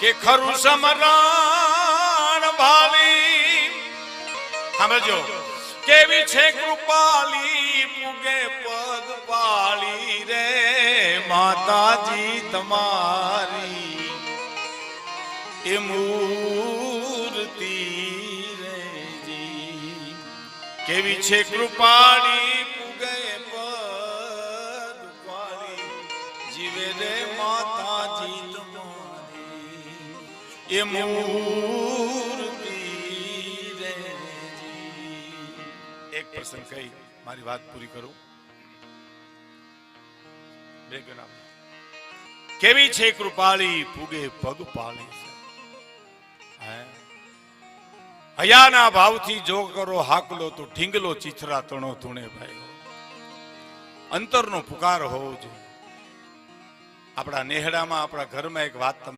કે ખરું સમરણ ભાલી સમજો કેવી છે કૃપાલી, પુગે પગ પાળી રે માતાજી તમારી. એ મૂર્તિ રે જી. કેવી છે કૃપાળી પુગે પગ પાળી જીવે રે માતાજી એ. એક પ્રસંગ કહી મારી વાત પૂરી કરું. કેવી છે કૃપાળી પુગે પગ પાળી હયાના ભાવથી જો કરો હાકલો તો ઢીંગલો ચીથરા તણો ધૂણે ભાઈ અંતરનો પુકાર હોવો જોઈએ. આપણા નેહડામાં, આપણા ઘરમાં એક વાત